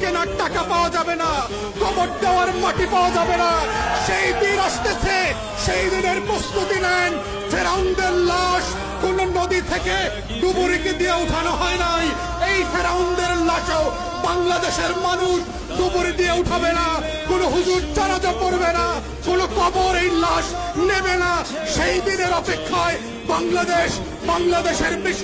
কেনার টাকা পাওয়া যাবে না, কবর দেওয়ার মাটি পাওয়া যাবে না। সেই দিন আসতেছে, সেই দিনের প্রস্তুতি নেন। লাশ কোন নদী থেকে ডুবুরিকে দিয়ে উঠানো হয় নাই। এই লাশও বাংলাদেশের মানুষ ডুবুরি দিয়ে উঠাবে না। কোন হুজুর চারাজা পড়বে না, কোন কবর এই লাশ নেবে না। সেই দিনের অপেক্ষায় বাংলাদেশ, বাংলাদেশের বিশ